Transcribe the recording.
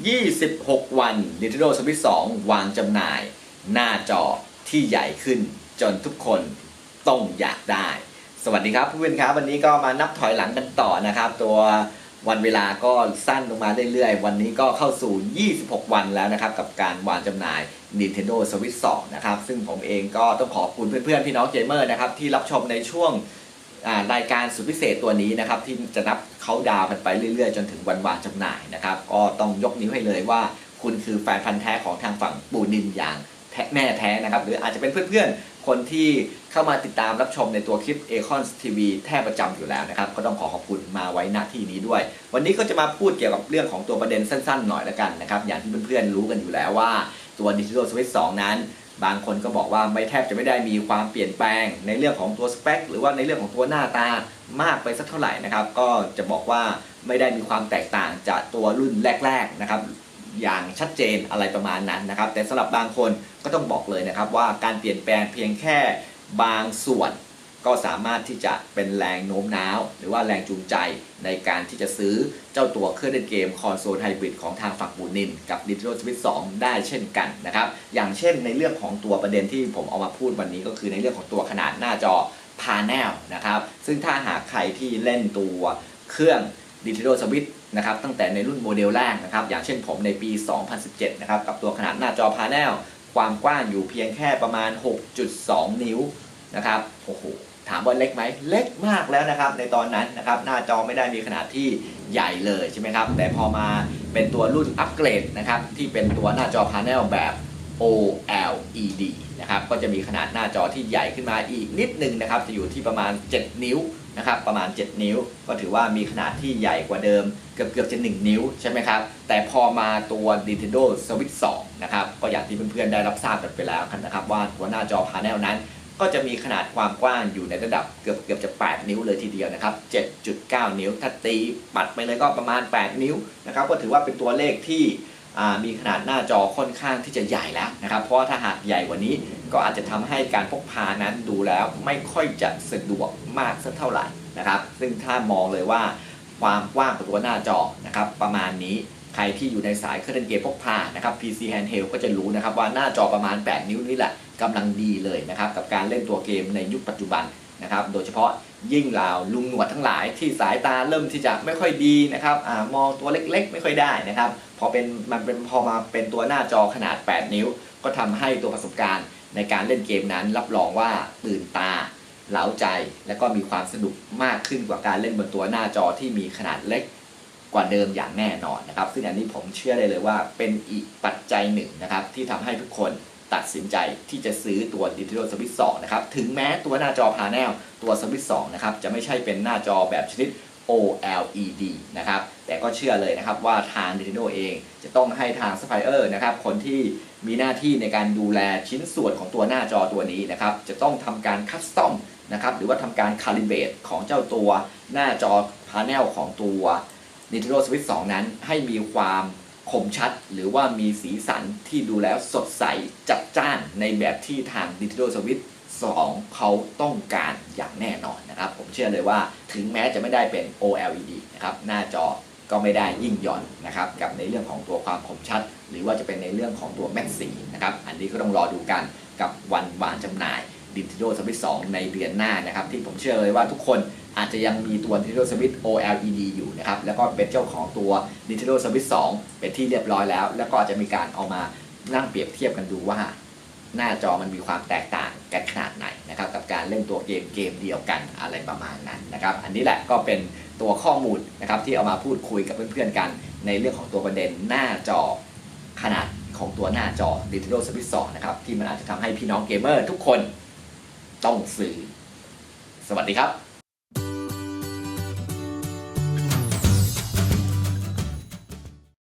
26 วัน Nintendo Switch 2 วางจำหน่าย หน้าจอที่ใหญ่ขึ้นจนทุกคนต้องอยากได้ สวัสดีครับเพื่อนครับวันนี้ก็มานับถอยหลังกันต่อนะครับ ตัววันเวลาก็สั้นลงมาเรื่อยๆ วันนี้ก็เข้าสู่ 26 วันแล้วนะครับ กับการวางจำหน่าย Nintendo Switch 2 นะครับ ซึ่งผมเองก็ต้องขอบคุณเพื่อนๆ พี่น้องเกมเมอร์นะครับ ที่รับชมในช่วง รายการสุดพิเศษตัวนี้นะครับที่จะนับเขาดาวกันไปเรื่อยๆ จนถึงวันวางจำหน่ายนะครับก็ต้องยกนิ้วให้เลยว่า คุณคือแฟนพันธ์แท้ของทางฝั่งปูนินอย่างแท้แน่แท้นะครับหรืออาจจะเป็นเพื่อนๆ คนที่เข้ามาติดตามรับชมในตัวคลิป a c o n TV แทบประจำอยู่แล้วนะครับ ก็ต้องขอขอบคุณมาไว้หน้าที่นี้ด้วย วันนี้ก็จะมาพูดเกี่ยวกับเรื่องของตัวประเด็นสั้นๆ หน่อยละกันนะครับ อย่างที่เพื่อนๆรู้กันอยู่แล้วว่าตัว Nintendo Switch 2 นั้น บางคนก็บอกว่าไม่แทบจะไม่ได้มีความเปลี่ยนแปลงในเรื่องของตัวสเปคหรือว่าในเรื่องของตัวหน้าตามากไปสักเท่าไหร่นะครับ ก็จะบอกว่าไม่ได้มีความแตกต่างจากตัวรุ่นแรก ๆนะครับ อย่างชัดเจนอะไรประมาณนั้นนะครับ แต่สำหรับบางคนก็ต้องบอกเลยนะครับว่าการเปลี่ยนแปลงเพียงแค่บางส่วน ก็สามารถที่จะเป็นแรงโน้มน้าว หรือว่าแรงจูงใจในการที่จะซื้อเจ้าตัวเครื่องเล่นเกมคอนโซลไฮบริดของทางฝั่งบูนิน กับ Nintendo Switch 2 ได้เช่นกันนะครับ อย่างเช่นในเรื่องของตัวประเด็นที่ผมเอามาพูดวันนี้ก็คือในเรื่องของตัวขนาดหน้าจอพา n e l นะครับ ซึ่งถ้าหากใครที่เล่นตัวเครื่อง Nintendo Switch นะครับตั้งแต่ในรุ่นโมเดลแรกนะครับอย่างเช่นผมในปี 2017 นะครับกับตัวขนาดหน้าจอพา n e l ความกว้างอยู่เพียงแค่ประมาณ 6.2 นิ้วนะครับโอ้โห ถามว่าเล็กไหมเล็กมากแล้วนะครับ ในตอนนั้นนะครับหน้าจอไม่ได้มีขนาดที่ใหญ่เลยใช่ไหมครับ แต่พอมาเป็นตัวรุ่นอัปเกรดนะครับ ที่เป็นตัวหน้าจอพา n e l แบบ OLED นะครับก็จะมีขนาดหน้าจอที่ใหญ่ขึ้นมาอีกนิดนึงนะครับ จะอยู่ที่ประมาณ 7 นิ้วนะครับ ประมาณ 7 นิ้ว ก็ถือว่ามีขนาดที่ใหญ่กว่าเดิม เกือบเกือบจะ 1 นิ้วใช่ไหมครับ แต่พอมาตัว Nintendo Switch 2 นะครับ ก็อย่างที่เพื่อนๆได้รับทราบกันไปแล้วนะครับ ว่าตัวหน้าจอพา n e l นั้น ก็จะมีขนาดความกว้างอยู่ในระดับเกือบเกือบจะ 8 นิ้วเลยทีเดียวนะครับ 7.9 นิ้ว ถ้าตีปัดไปเลยก็ประมาณ 8 นิ้วนะครับ ก็ถือว่าเป็นตัวเลขที่มีขนาดหน้าจอค่อนข้างที่จะใหญ่แล้วนะครับ เพราะว่าถ้าหากใหญ่กว่านี้ก็อาจจะทำให้การพกพานั้นดูแล้วไม่ค่อยจะสะดวกมากสักเท่าไหร่นะครับ ซึ่งถ้ามองเลยว่าความกว้างของตัวหน้าจอนะครับประมาณนี้ ใครที่อยู่ในสายเครื่องเล่นเกมพกพานะครับ PC handheld ก็จะรู้นะครับว่าหน้าจอประมาณ 8 นิ้วนี่แหละกำลังดีเลยนะครับกับการเล่นตัวเกมในยุคปัจจุบันนะครับโดยเฉพาะยิ่งเหล่าลุงหนวดทั้งหลายที่สายตาเริ่มที่จะไม่ค่อยดีนะครับอมองตัวเล็กๆ ไม่ค่อยได้นะครับพอเป็นมันเป็นพอมาเป็นตัวหน้าจอขนาด 8 นิ้ว ก็ทำให้ตัวประสบการณ์ในการเล่นเกมนั้น รับรองว่าตื่นตาเหลาใจ และก็มีความสนุกมากขึ้นกว่าการเล่นบนตัวหน้าจอที่มีขนาดเล็ก กว่าเดิมอย่างแน่นอนนะครับ ซึ่งอันนี้ผมเชื่อได้เลยว่าเป็นอีกปัจจัยหนึ่งนะครับ ที่ทำให้ทุกคนตัดสินใจที่จะซื้อตัว Nintendo Switch 2นะครับ ถึงแม้ตัวหน้าจอพา n e l ตัว Switch 2นะครับ จะไม่ใช่เป็นหน้าจอแบบชนิด OLED นะครับ แต่ก็เชื่อเลยนะครับว่าทาง Nintendo เองจะต้องให้ทางซัพพลายเออร์นะครับ คนที่มีหน้าที่ในการดูแลชิ้นส่วนของตัวหน้าจอตัวนี้นะครับ จะต้องทำการคัสตอมนะครับ หรือว่าทำการคาลิเบตของเจ้าตัวหน้าจอพา n e l ของตัว Nintendo Switch 2 นั้นให้มีความคมชัด หรือว่ามีสีสันที่ดูแล้วสดใสจัดจ้านในแบบที่ทาง Nintendo Switch 2 เขาต้องการอย่างแน่นอนนะครับ ผมเชื่อเลยว่าถึงแม้จะไม่ได้เป็น OLED นะครับหน้าจอก็ไม่ได้ยิ่งหย่อนนะครับกับในเรื่องของตัวความคมชัด หรือว่าจะเป็นในเรื่องของตัวแม็กสีนะครับอันนี้ก็ต้องรอดูกันกับวันวางจำหน่าย Nintendo Switch 2ในเดือนหน้านะครับ ที่ผมเชื่อเลยว่าทุกคนอาจจะยังมีตัว Nintendo Switch OLED อยู่นะครับ แล้วก็เป็นเจ้าของตัว Nintendo Switch 2 เป็นที่เรียบร้อยแล้ว แล้วก็อาจจะมีการเอามานั่งเปรียบเทียบกันดูว่า หน้าจอมันมีความแตกต่างกันขนาดไหนนะครับ กับการเล่นตัวเกมเกมเดียวกันอะไรประมาณนั้นนะครับ อันนี้แหละก็เป็นตัวข้อมูลนะครับที่เอามาพูดคุยกับเพื่อนๆกัน ในเรื่องของตัวประเด็นหน้าจอขนาดของตัวหน้าจอ Nintendo Switch 2 นะครับที่มันอาจจะทำให้พี่น้องเกมเมอร์ทุกคน ต้องซื้อ สวัสดีครับ